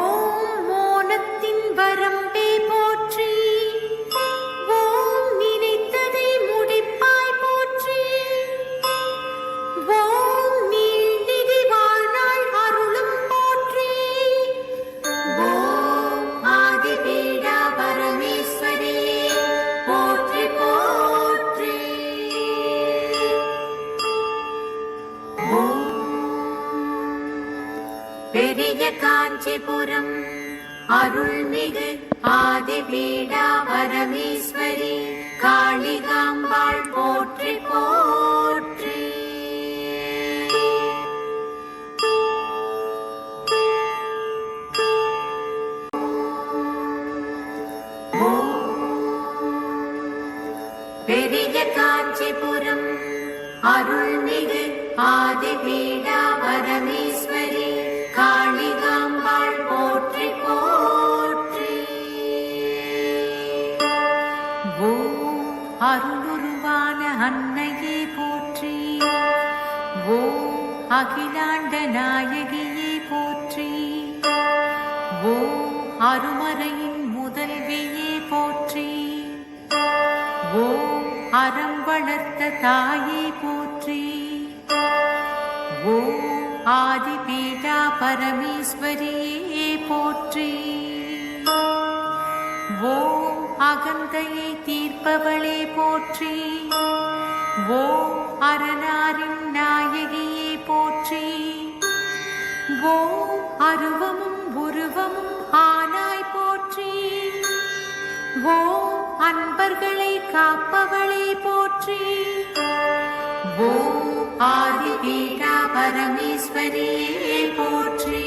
Oh. Kanchipuram. அருள்மிகு ஆதிபீடா பரமேஸ்வரி காளிகாம்பாள் போற்றி போற்றி. பெரிய காஞ்சிபுரம் அருள்மிகு ஆதிபீடா பரமேஸ்வரி போற்றி. ஓ அகிலாண்ட நாயகியே போற்றி. ஓ அருமறையின் முதல்வியே போற்றி. ஓ அறம் வளர்த்த தாயே போற்றி. ஓ ஆதிபீடா பரமேஸ்வரியே போற்றி. ஓ ஆகந்தையை தீர்ப்பவளே போற்றி. ஓ அரணாரின் நாயகியே போற்றி. ஓ அருவமும் உருவமும் ஆனாய் போற்றி. ஓ அன்பர்களை காப்பவளே போற்றி. ஓ ஆதிபீடா பரமேஸ்வரியே போற்றி.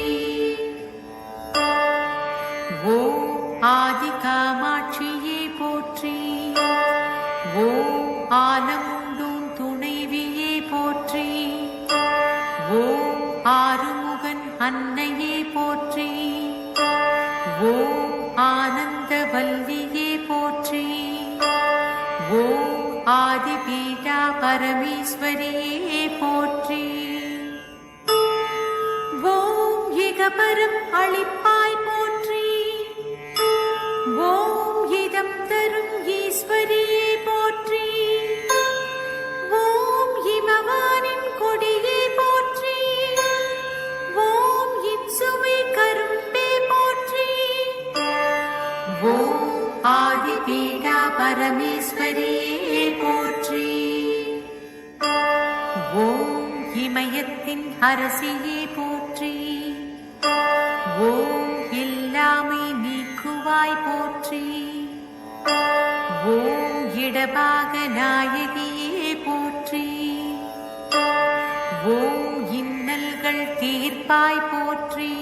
ஓ ஆதி காமாட்சியே ஓ ஆலமுண்டும் துணைவியே போற்றி. ஓ ஆறுமுகன் அன்னையே போற்றி. ஓ ஆனந்த வல்லியே போற்றி. ஓ ஆதிபீடா பரமேஸ்வரியே போற்றி. ஓம் இகபரம் அளிப்பாய் ஓம் ஆதிபீடா பரமேஸ்வரியே போற்றி. ஓம் இமயத்தின் அரசியே போற்றி. ஓம் எல்லாமை நீக்குவாய் போற்றி. ஓம் இடபாக நாயகியே போற்றி. ஓம் இன்னல்கள் தீர்ப்பாய் போற்றி.